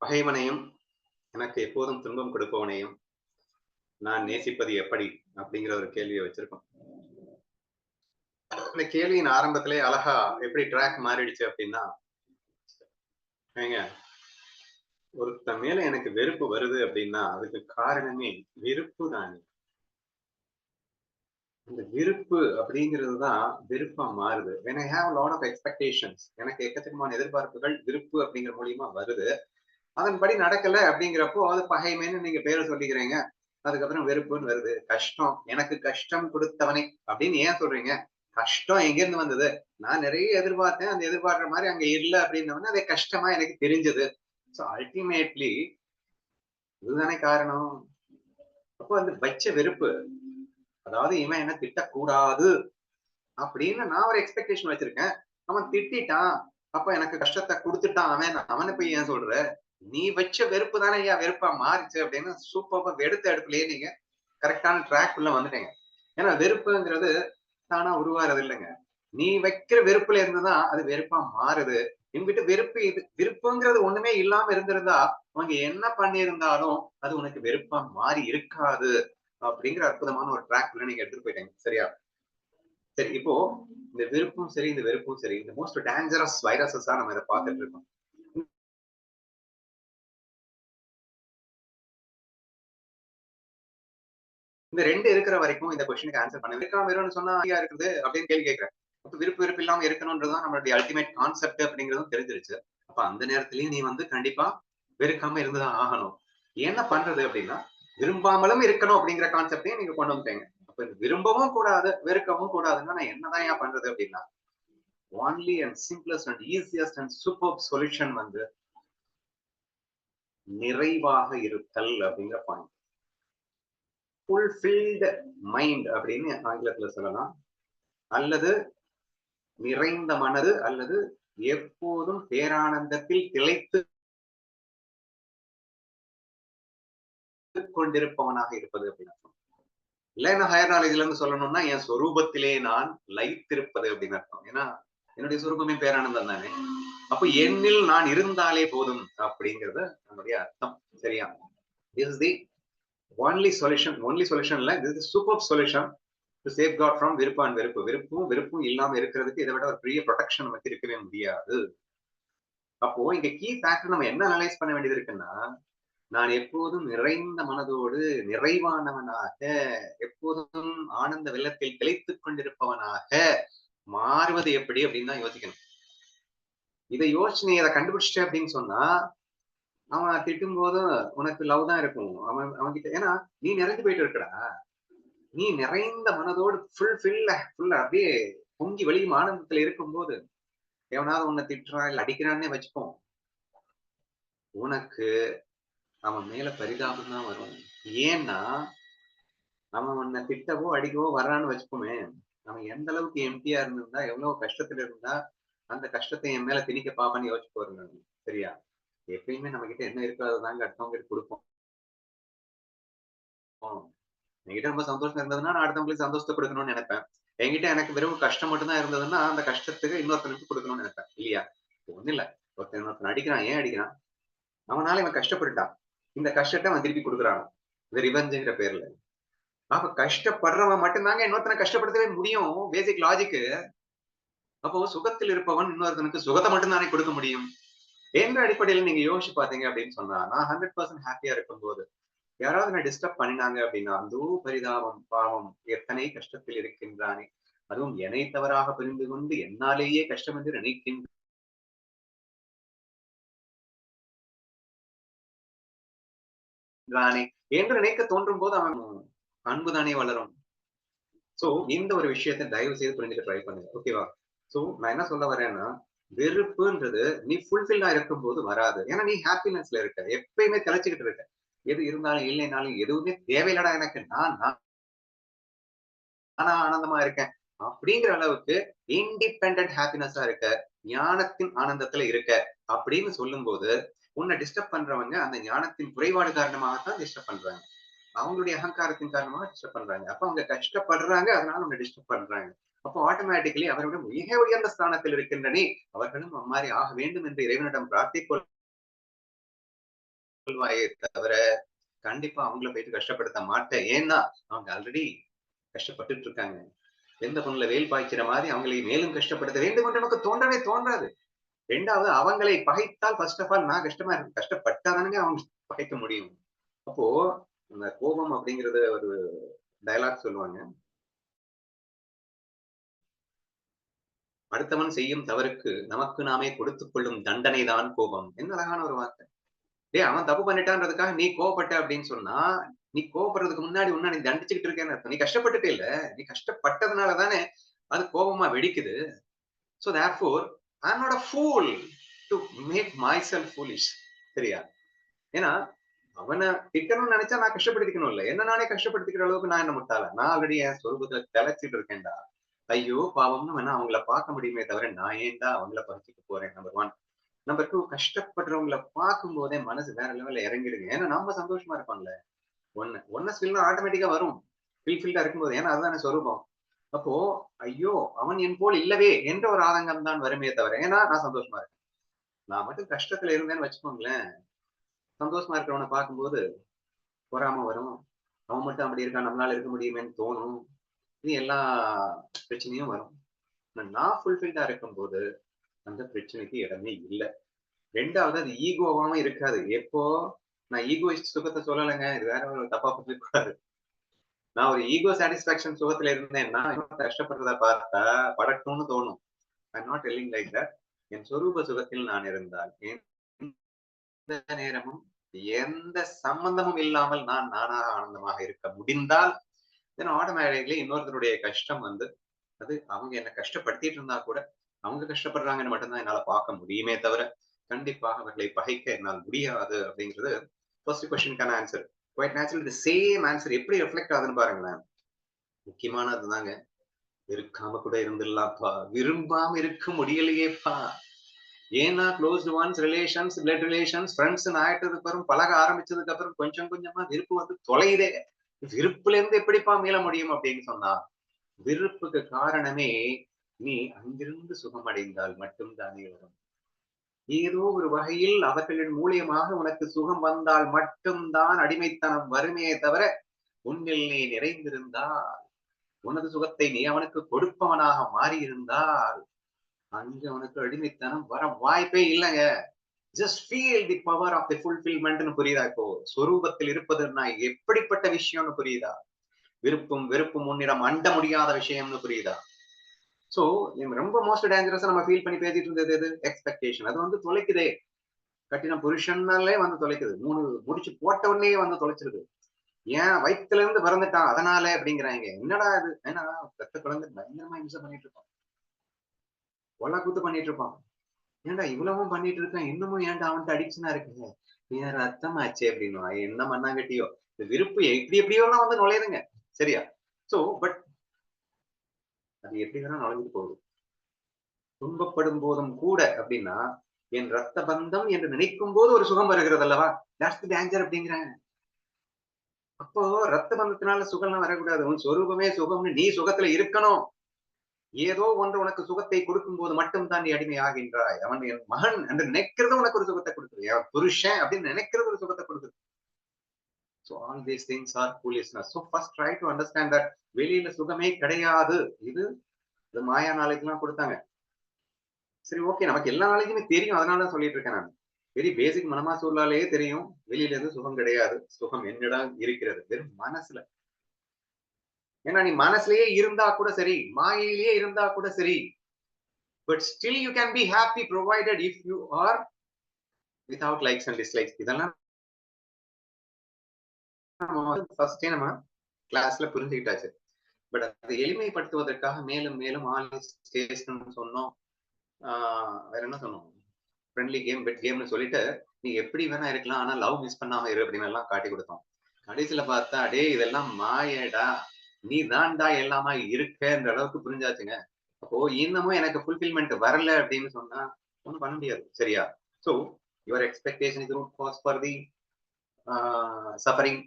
பகைவனையும் எனக்கு எப்போதும் துன்பம் கொடுப்பவனையும் நான் நேசிப்பது எப்படி? அப்படிங்கிற ஒரு கேள்வியை வச்சிருக்கோம். இந்த கேள்வியின் ஆரம்பத்திலே அழகா எப்படி ட்ராக் மாறிடுச்சு அப்படின்னா ஏங்க ஒருத்த மேல எனக்கு வெறுப்பு வருது அப்படின்னா அதுக்கு காரணமே வெறுப்பு தானே. இந்த விருப்பு அப்படிங்கிறது தான் விருப்பா மாறுது. When i have lot of எனக்கு எக்கச்சக்கமான எதிர்பார்ப்புகள் விருப்பு அப்படிங்கிற மூலியமா வருது. அதன்படி நடக்கல அப்படிங்கிறப்போ அது பகைமைன்னு நீங்க பேரை சொல்லிக்கிறீங்க. அதுக்கப்புறம் வெறுப்புன்னு வருது. கஷ்டம். எனக்கு கஷ்டம் கொடுத்தவனை அப்படின்னு ஏன் சொல்றீங்க? கஷ்டம் எங்க இருந்து வந்தது? நான் நிறைய எதிர்பார்த்தேன். அந்த எதிர்பார்க்கிற மாதிரி அங்க இல்ல அப்படின்னவன அது கஷ்டமா எனக்கு தெரிஞ்சது. ஸோ அல்டிமேட்லி இதுதானே காரணம்? அப்போ அந்த வச்ச வெறுப்பு அதாவது இவன் என்ன திட்டக்கூடாது அப்படின்னு நான் ஒரு எக்ஸ்பெக்டேஷன் வச்சிருக்கேன். அவன் திட்டான் அப்ப எனக்கு கஷ்டத்தை கொடுத்துட்டான். அவன் அவனை போய் ஏன் சொல்ற? நீ வச்ச வெறுப்பு தானே ஐயா வெறுப்பா மாறிச்சு அப்படின்னு சூப்பரா எடுத்த எடுப்புலயே நீங்க கரெக்டான ட்ராக் உள்ள வந்துட்டீங்க. ஏன்னா வெறுப்புங்கிறது தானா உருவாறது இல்லைங்க. நீ வைக்கிற வெறுப்புல இருந்துதான் அது வெறுப்பா மாறுது. இவங்கிட்ட வெறுப்பு இது விருப்பங்கிறது ஒண்ணுமே இல்லாம இருந்திருந்தா அவங்க என்ன பண்ணியிருந்தாலும் அது உனக்கு வெறுப்பா மாறி இருக்காது அப்படிங்கிற அற்புதமான ஒரு ட்ராக்ல நீங்க எடுத்துட்டு போயிட்டீங்க. சரியா? சரி இப்போ இந்த விருப்பம் சரி இந்த வெறுப்பும் சரி இந்த மோஸ்ட் டேஞ்சரஸ் வைரஸஸ் நம்ம இதை பார்த்துட்டு இருக்கோம். இந்த ரெண்டு இருக்கிற வரைக்கும் இந்த கொஸ்டினுக்கு ஆன்சர் பண்ண. இருக்காம வெறும்னு சொன்னா இருக்குது அப்படின்னு கேள்வி கேட்கிறேன். அப்ப விருப்பு விருப்பு இல்லாம இருக்கணும்ன்றதுதான் நம்மளுடைய அல்டிமேட் கான்செப்ட் அப்படிங்கிறதும் தெரிஞ்சிருச்சு. அப்ப அந்த நேரத்திலயும் நீ வந்து கண்டிப்பா வெறுக்காம இருந்துதான் ஆகணும். என்ன பண்றது அப்படின்னா விரும்பாமலும் இருக்கணும் அப்படிங்கிற கான்செப்டையும் நீங்க கொண்டு வந்துட்டீங்க. அப்ப விரும்பவும் கூடாது வெறுக்கவும் கூடாதுன்னா நான் என்னதான் ஏன் பண்றது அப்படின்னா only and simplest and easiest and super solution வந்து நிறைவாக இருத்தல் அப்படிங்கிற பாயிண்ட் ஃபுல்ஃபில்டு மைண்ட் அப்படின்னு ஆங்கிலத்துல சொல்லலாம். அல்லது நிறைந்த மனது அல்லது எப்போதும் பேரானந்தத்தில் திளைத்து கொண்டிருப்பவனாக இருப்பது அப்படின்னு அர்த்தம். என்ன ஹையர் நாலேஜ்ல இருந்து சொல்லணும்னா என் சொரூபத்திலே நான் லைத்திருப்பது அப்படின்னு அர்த்தம். ஏன்னா என்னுடைய சொரூபமே பேரானந்தம் தானே. அப்ப என்னில் நான் இருந்தாலே போதும் அப்படிங்கறது நம்முடைய அர்த்தம். சரியா? Is the only solution only solution இல்ல. This is super solution to safeguard from விருப்பம் அண்ட் வெறுப்பு. விருப்பம் வெறுப்பும் இல்லாம இருக்கிறதுக்கு இதை விட ஒரு பெரிய ப்ரொடெக்ஷன் நமக்கு இருக்கவே முடியாது. அப்போ இங்க கீ ஃபேக்டர் நம்ம என்ன அனலைஸ் பண்ண வேண்டியது இருக்குன்னா நான் எப்போதும் நிறைந்த மனதோடு நிறைவானவனாக எப்போதும் ஆனந்த வெள்ளத்தில் திளைத்துக் கொண்டிருப்பவனாக மாறுவது எப்படி அப்படின்னு தான் யோசிக்கணும். இதை யோசனை அதை கண்டுபிடிச்சிட்டேன் அப்படின்னு சொன்னா அவன் திட்டும் போதும் உனக்கு லவ் தான் இருக்கும். அவன் அவன் கிட்ட ஏன்னா நீ நிறைஞ்சு போயிட்டு இருக்கடா நீ நிறைந்த மனதோடு ஃபுல் ஃபில்ல ஃபுல்ல அப்படியே பொங்கி வெளியும் ஆனந்தத்துல இருக்கும்போது எவனாவது உன்னை திட்டுறான் இல்ல அடிக்கிறான்னே வச்சுப்போம் உனக்கு அவன் மேல பரிதாபம் தான் வரும். ஏன்னா அவன் உன்னை திட்டவோ அடிக்கவோ வர்றான்னு வச்சுப்போமே அவன் எந்த அளவுக்கு எம்டியா இருந்திருந்தா எவ்வளவு கஷ்டத்துல இருந்தா அந்த கஷ்டத்தை என் மேல திணிக்க பாப்பான்னு யோசிச்சு போறேன் சரியா? எப்பயுமே நம்ம கிட்ட என்ன இருக்காதுதாங்க அடுத்தவங்க கொடுப்போம். என்கிட்ட ரொம்ப சந்தோஷம் இருந்ததுன்னா நான் அடுத்தவங்களுக்கு சந்தோஷத்தை கொடுக்கணும்னு நினைப்பேன். என்கிட்ட எனக்கு வெறும் கஷ்டம் மட்டும்தான் இருந்ததுன்னா அந்த கஷ்டத்துக்கு இன்னொருத்தனுக்கு கொடுக்கணும்னு நினைப்பேன். இல்லையா? ஒண்ணு இல்ல. ஒருத்தன் இன்னொருத்தன் அடிக்கிறான் ஏன் அடிக்கிறான்? அவனால இவன் கஷ்டப்பட்டுட்டான். இந்த கஷ்டத்தை அவன் திருப்பி கொடுக்குறான். இந்த ரிவெஞ்சுங்கிற பேர்ல. அப்ப கஷ்டப்படுறவன் மட்டும்தாங்க இன்னொருத்தனை கஷ்டப்படுத்தவே முடியும். பேசிக் லாஜிக்கு அப்போ சுகத்தில் இருப்பவன் இன்னொருத்தனுக்கு சுகத்தை மட்டும் தானே கொடுக்க முடியும். என்ற அடிப்படையில நீங்க யோசிச்சு பாத்தீங்க அப்படின்னு சொன்னா நான் ஹண்ட்ரட் பர்சன்ட் ஹாப்பியா இருக்கும்போது யாராவது நான் டிஸ்டர்ப் பண்ணினாங்க அப்படின்னா அந்த பரிதாபம் பாவம் எத்தனை கஷ்டத்தில் இருக்கின்றானே. அதுவும் என்னை தவறாக புரிந்து கொண்டு என்னாலேயே கஷ்டம் என்று நினைக்கின்ற என்று நினைக்க தோன்றும் போது அவன் அன்புதானே வளரும். சோ இந்த ஒரு விஷயத்தை தயவு செய்து புரிஞ்சுக்க ட்ரை பண்ணுங்க. ஓகேவா சோ நான் என்ன சொல்ல வரேன்னா வெறுப்புன்றது நீ ஃபுல்ஃபில்டா இருக்கும் போது வராது. ஏன்னா நீ ஹாப்பினஸ்ல இருக்க. எப்பயுமே தெளிச்சுக்கிட்டு இருக்க. எது இருந்தாலும் இல்லைனாலும் எதுவுமே தேவையில்லடா எனக்கு. நான் ஆனா ஆனந்தமா இருக்கேன். அப்படிங்கிற அளவுக்கு இண்டிபெண்ட் ஹாப்பினஸா இருக்க ஞானத்தின் ஆனந்தத்துல இருக்க அப்படின்னு சொல்லும் போது உன்னை டிஸ்டர்ப் பண்றவங்க அந்த ஞானத்தின் குறைபாடு காரணமாகத்தான் டிஸ்டர்ப் பண்றாங்க. அவங்களுடைய அகங்காரத்தின் காரணமாக டிஸ்டர்ப் பண்றாங்க. அப்ப அவங்க கஷ்டப்படுறாங்க அதனால உன்னை டிஸ்டர்ப் பண்றாங்க. அப்போ ஆட்டோமேட்டிக்கலி அவரிடம் மிக உயர்ந்த ஸ்தானத்தில் இருக்கின்றனே அவர்களும் அம்மாறி ஆக வேண்டும் என்று இறைவனிடம் பிரார்த்திக்கொள் தவிர கண்டிப்பா அவங்கள போயிட்டு கஷ்டப்படுத்த மாட்டேன். ஏன்னா அவங்க ஆல்ரெடி கஷ்டப்பட்டுட்டு இருக்காங்க. எந்த பொண்ணுல வேல் பாய்க்கிற மாதிரி அவங்களை மேலும் கஷ்டப்படுத்த வேண்டும் என்று நமக்கு தோன்றவே தோன்றாது. ரெண்டாவது அவங்களை பகைத்தால் ஃபர்ஸ்ட் ஆஃப் ஆல் நான் கஷ்டமா இருக்கு கஷ்டப்பட்டாதானுங்க அவங்க பகைக்க முடியும். அப்போ இந்த கோபம் அப்படிங்கறது ஒரு டயலாக் சொல்லுவாங்க. அடுத்தவன் செய்யும் தவறுக்கு நமக்கு நாமே கொடுத்துக் கொள்ளும் தண்டனை தான் கோபம் என்ன அழகான ஒரு வார்த்தை. டேய் அவன் தப்பு பண்ணிட்டான்றதுக்காக நீ கோவப்பட்ட அப்படின்னு சொன்னா நீ கோவப்படுறதுக்கு முன்னாடி உன்ன நீ தண்டிச்சுக்கிட்டு இருக்கேன்னு அர்த்தம். நீ கஷ்டப்பட்டுட்டே இல்ல. நீ கஷ்டப்பட்டதுனால தானே அது கோபமா வெடிக்குது. So therefore I not a fool to make myself foolish சரியா? ஏன்னா அவனை திட்டணும்னு நினைச்சா நான் கஷ்டப்படுத்திக்கணும் இல்லை. என்ன நானே கஷ்டப்படுத்திக்கிற அளவுக்கு நான் என்ன முட்டாள நான் ஆல்ரெடி என் சொரூபத்துல தெளைச்சிட்டு இருக்கேன்டா. ஐயோ பாவம்னு வேணா அவங்கள பார்க்க முடியுமே தவிர நான் ஏன்டா அவங்கள பறிச்சுட்டு போறேன் நம்பர் ஒன் நம்பர் டூ கஷ்டப்படுறவங்கள பார்க்கும் போதே மனசு வேற லெவல்ல இறங்கிடுங்க. ஏன்னா நம்ம சந்தோஷமா இருப்பாங்கல்ல ஒண்ணு ஒன்னஸ் ஃபீல்னா ஆட்டோமேட்டிக்கா வரும். ஃபில்ஃபில்டா இருக்கும்போது. ஏன்னா அதுதானே சொரூபம். அப்போ ஐயோ அவன் என் போல் இல்லவே என்ற ஒரு ஆதங்கம் தான் வருமே தவிர ஏன்னா நான் சந்தோஷமா இருக்கேன். நான் மட்டும் கஷ்டத்துல இருந்தேன்னு வச்சுக்கோங்களேன். சந்தோஷமா இருக்கிறவனை பார்க்கும்போது பொறாம வரும். அவன் மட்டும் அப்படி இருக்கான் நம்மளால இருக்க முடியுமேன்னு தோணும். இது எல்லா பிரச்சனையும் வரும். நான் ஃபுல்ஃபில்டா இருக்கும்போது அந்த பிரச்சனைக்கு இடமே இல்லை. ரெண்டாவது அது ஈகோவாவும் இருக்காது. எப்போ? நான் ஈகோயிஸ்ட் சுகத்தை சொல்லலைங்க. இது வேற ஒரு தப்பா கூடாது நான் ஒரு ஈகோ சாட்டிஸ்பாக்சன் சுகத்துல இருந்தேன்னா கஷ்டப்படுறத பார்த்தா படட்டும்னு தோணும். I not telling like that என் சொரூப சுகத்தில் நான் இருந்தால் எந்த நேரமும் எந்த சம்பந்தமும் இல்லாமல் நான் நானாக ஆனந்தமாக இருக்க முடிந்தால் தென் ஆட்டோமேட்டிக்லி இன்னொருத்தருடைய கஷ்டம் வந்து அது அவங்க என்ன கஷ்டப்படுத்திட்டு இருந்தா கூட அவங்க கஷ்டப்படுறாங்கன்னு மட்டும்தான் என்னால பார்க்க முடியுமே தவிர கண்டிப்பாக அவர்களை பகைக்க என்னால் முடியாது அப்படிங்கிறது first கொஸ்டினுக்கான answer quite natural same answer எப்படி ரிஃப்ளெக்ட் ஆகுதுன்னு பாருங்களேன். முக்கியமானது தாங்க இருக்காம கூட இருந்துடலாம்ப்பா. விரும்பாம இருக்க முடியலையேப்பா. ஏன்னா close ones relations blood relations friends ஆயிட்டதுக்கு அப்புறம் பழக ஆரம்பிச்சதுக்கு அப்புறம் கொஞ்சம் கொஞ்சமா விருப்பம் வந்து தொலையுதே. விருப்புல இருந்து எப்படிப்பா மீள முடியும் அப்படின்னு சொன்னா விருப்புக்கு காரணமே நீ அங்கிருந்து சுகமடைந்தால் மட்டும்தானே வரும் ஏதோ ஒரு வகையில் அவர்களின் மூலியமாக உனக்கு சுகம் வந்தால் மட்டும்தான் அடிமைத்தனம் வருமே தவிர உன்னில் நீ நிறைந்திருந்தால் உனது சுகத்தை நீ அவனுக்கு கொடுப்பவனாக மாறியிருந்தால் அங்கு அவனுக்கு அடிமைத்தனம் வர வாய்ப்பே இல்லைங்க. Just feel the power of the ஃபுல்ஃபில்மெண்ட்னு புரியுதா இப்போ? சொரூபத்தில் இருப்பதுன்னா எப்படிப்பட்ட விஷயம்னு புரியுதா? விருப்பம் வெறுப்பும் உன்னிடம் அண்ட முடியாத விஷயம்னு புரியுதா? சோ ரொம்ப மோஸ்ட் டேஞ்சரஸா நம்ம ஃபீல் பண்ணி பேசிட்டு இருந்தது எது? எக்ஸ்பெக்டேஷன் அது வந்து தொலைக்குதே. கட்டின புருஷன்னாலே வந்து தொலைக்குது. மூணு முடிச்சு போட்ட உடனே வந்து தொலைச்சிருது. ஏன்? வயிற்றுல இருந்து பிறந்துட்டான். அதனால அப்படிங்கிறாங்க. என்னடா இது? ஏன்னா பெத்த குழந்தை பயங்கரமா இம்சை பண்ணிட்டு இருப்பான் ஒல்லா கூத்து பண்ணிட்டு இருப்பான் ஏன்டா இவ்வளவும் பண்ணிட்டு இருக்கான் இன்னமும் ஏன்டா அவன்கிட்ட அடிக்ஷனா இருக்குங்க ஏன் ரத்தம் ஆச்சு அப்படின்னு என்ன மண்ணாங்கட்டியோ? இந்த விருப்பு எப்படி எப்படியோ எல்லாம் வந்து நுழையுதுங்க. சரியா? சோ பட் அது எப்படி வேணா நுழைஞ்சிட்டு போகுது. துன்பப்படும் போதும் கூட அப்படின்னா என் ரத்த பந்தம் என்று நினைக்கும் போது ஒரு சுகம் வருகிறது அல்லவா? தட்ஸ் டேஞ்சர் அப்படிங்கிறாங்க அப்போ ரத்த பந்தத்தினால சுகம்லாம் வரக்கூடாது. உன் சொரூபமே சுகம்னு நீ சுகத்துல இருக்கணும். ஏதோ ஒன்று உனக்கு சுகத்தை கொடுக்கும் போது மட்டும்தான் நீ அடிமை ஆகின்றாய் அவன் என் மகன் என்று நினைக்கிறது உனக்கு ஒரு சுகத்தை கொடுக்குது. என் புருஷன் அப்படின்னு நினைக்கிறது ஒரு சுகத்தை கொடுக்குது. So all these things are foolishness so first try to understand that வெளியில சுகமே கிடையாது. இது இது மாயா நாளைக்கெல்லாம் கொடுத்தாங்க. சரி ஓகே நமக்கு எல்லா நாளைக்குமே தெரியும். அதனால தான் சொல்லிட்டு இருக்கேன் நான். வெரி பேசிக் மனமா சூழலாலேயே தெரியும். வெளியில இருந்து சுகம் கிடையாது. சுகம் என்னிடம் இருக்கிறது. வெறும் மனசுல. ஏன்னா நீ மனசுலயே இருந்தா கூட சரி மாயையிலேயே இருந்தா கூட சரி. But still you can be happy provided if you are without likes and dislikes இதெல்லாம் ஃபர்ஸ்டே நம்ம கிளாஸ்ல புரிஞ்சுக்கிட்டாச்சு. பட் அதை எளிமைப்படுத்துவதற்காக மேலும் மேலும் ஆல் சொன்னோம். வேற என்ன சொன்னோம்? ஃப்ரெண்ட்லி கேம் பெட் கேம்னு சொல்லிட்டு நீ எப்படி வேணா இருக்கலாம் ஆனா லவ் மிஸ் பண்ணாம இரு அப்படின்னு எல்லாம் காட்டி கொடுத்தோம். கடைசியில பார்த்தா டே இதெல்லாம் மாயடா நீ தான்டா எல்லாமா இருக்கன்ற அளவுக்கு புரிஞ்சாச்சுங்க. அப்போ இன்னமும் எனக்கு ஃபுல்ஃபில்மெண்ட் வரல அப்படின்னு சொன்னா ஒன்றும் பண்ண முடியாது. சரியா? So your expectation is root cause for the suffering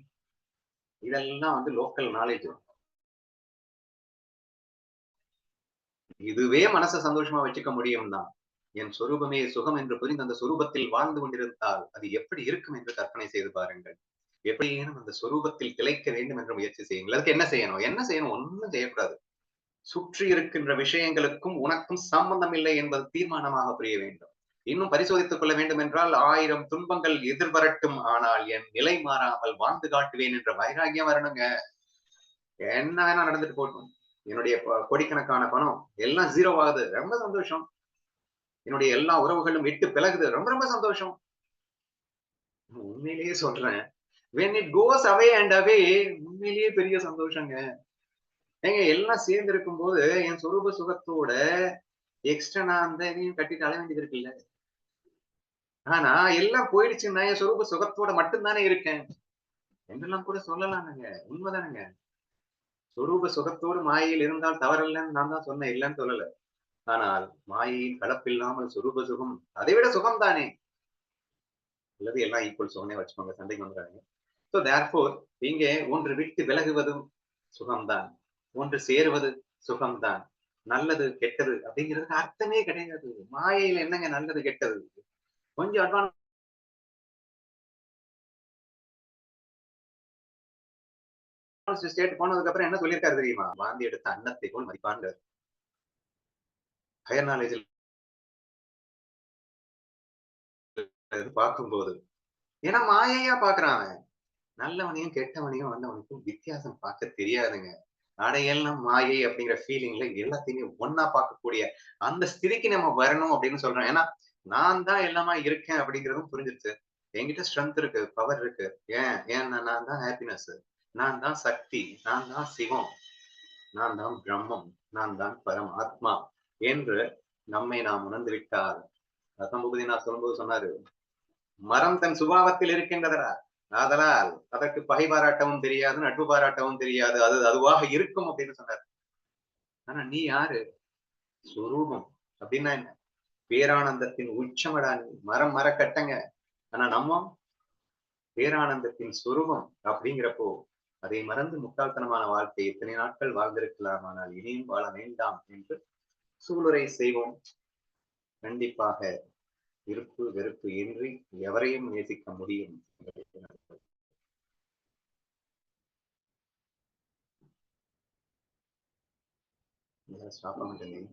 இதெல்லாம் வந்து லோக்கல் நாலேஜ் இதுவே மனசை சந்தோஷமா வச்சுக்க முடியும் தான் என் சொரூபமே சுகம் என்று புரிந்து அந்த சொரூபத்தில் வாழ்ந்து கொண்டிருந்தால் அது எப்படி இருக்கும் என்று கற்பனை செய்து பாருங்கள். எப்படியேனும் அந்த சொரூபத்தில் திளைக்க வேண்டும் என்று முயற்சி செய்யுங்கள். அதுக்கு என்ன செய்யணும்? என்ன செய்யணும்? ஒன்றும் செய்யக்கூடாது. சுற்றி இருக்கின்ற விஷயங்களுக்கும் உனக்கும் சம்பந்தம் இல்லை என்பது தீர்மானமாக புரிய வேண்டும். இன்னும் பரிசோதித்துக் கொள்ள வேண்டும் என்றால் ஆயிரம் துன்பங்கள் எதிர்வரட்டும் ஆனால் என் நிலை மாறாமல் வாழ்ந்து காட்டுவேன் என்ற வைராகியம் வரணுங்க. என்ன வேணா நடந்துட்டு போட்டும் என்னுடைய கோடிக்கணக்கான பணம் எல்லாம் ஜீரோ ஆகுது. ரொம்ப சந்தோஷம். என்னுடைய எல்லா உறவுகளும் விட்டு பிளகுது. ரொம்ப ரொம்ப சந்தோஷம். உண்மையிலேயே சொல்றேன். When it goes away and away உண்மையிலேயே பெரிய சந்தோஷங்க. ஏங்க எல்லாம் சேர்ந்து இருக்கும் போது என் சொரூப சுகத்தோட எக்ஸ்ட்ரா நான் அந்த இதையும் கட்டிட்டு அழ வேண்டியது இருக்குல்ல? ஆனா எல்லாம் போயிடுச்சுன்னா என் சொரூப சுகத்தோட மட்டும்தானே இருக்கேன். என்றெல்லாம் கூட சொல்லலாம்ங்க. உண்மைதானுங்க. சொரூப சுகத்தோடு மாயையில் இருந்தால் தவறில்லைன்னு நான் தான் சொன்னேன். இல்லைன்னு சொல்லல. ஆனால் மாயையின் கலப்பில்லாமல் சுரூப சுகம் அதை விட சுகம் தானே அல்லது எல்லாம் ஈக்குவல் சுகமே வச்சுக்கோங்க. சண்டைக்கு வந்துடாங்க ஸோ தேர்ஃபோர் இங்கே ஒன்று விட்டு விலகுவதும் சுகம்தான். ஒன்று சேருவது சுகம்தான். நல்லது கெட்டது அப்படிங்கிறதுக்கு அர்த்தமே கிடையாது. மாயையில என்னங்க நல்லது கெட்டது? கொஞ்சம் அட்வான்ஸ் ஸ்டேட் போனதுக்கு அப்புறம் என்ன சொல்லியிருக்காரு தெரியுமா? வாந்தி எடுத்த அன்னத்தை போல் மதிப்பாங்க. ஹையர் நாலேஜில் பார்க்கும்போது. ஏன்னா மாயையா பாக்குறான் நல்லவனையும் கெட்டவனையும் வந்தவனுக்கும் வித்தியாசம் பார்க்க தெரியாதுங்க. அடையெல்லாம் மாயை அப்படிங்கிற ஃபீலிங்ல எல்லாத்தையுமே ஒன்னா பார்க்கக்கூடிய அந்த ஸ்திதிக்கு நம்ம வரணும் அப்படின்னு சொல்றோம். ஏன்னா நான் தான் எல்லாமா இருக்கேன் அப்படிங்கிறதும் புரிஞ்சிருச்சு. என்கிட்ட ஸ்ட்ரென்த் இருக்கு பவர் இருக்கு. ஏன்? ஏன்னா நான் தான் ஹாப்பினஸ் நான் தான் சக்தி. நான் தான் சிவம். நான் தான் பிரம்மம். நான் தான் பரம் ஆத்மா என்று நம்மை நாம் உணர்ந்து விட்டால் ரசம்பூபதி நான் சொல்லும்போது சொன்னாரு மரம் தன் சுபாவத்தில் இருக்கின்றதரா ஆதலால் அதற்கு பகை பாராட்டவும் தெரியாது நட்பு பாராட்டவும் தெரியாது. அது அதுவாக இருக்கும் அப்படின்னு சொன்னார். ஆனா நீ யாரு? சுரூபம். அப்படின்னா என்ன? பேரானந்தத்தின் உச்சமடா நீ. மரம் மர கட்டங்க ஆனா நம்ம பேரானந்தத்தின் சுரூபம் அப்படிங்கிறப்போ அதை மறந்து முட்டாள்தனமான வாழ்க்கை இத்தனை நாட்கள் வாழ்ந்திருக்கலாம் ஆனால் இனியும் வாழ வேண்டாம் என்று சூளுரை செய்வோம். கண்டிப்பாக இருப்பு வெறுப்பு இன்றி எவரையும் நேசிக்க முடியும். Let's stop on the knee.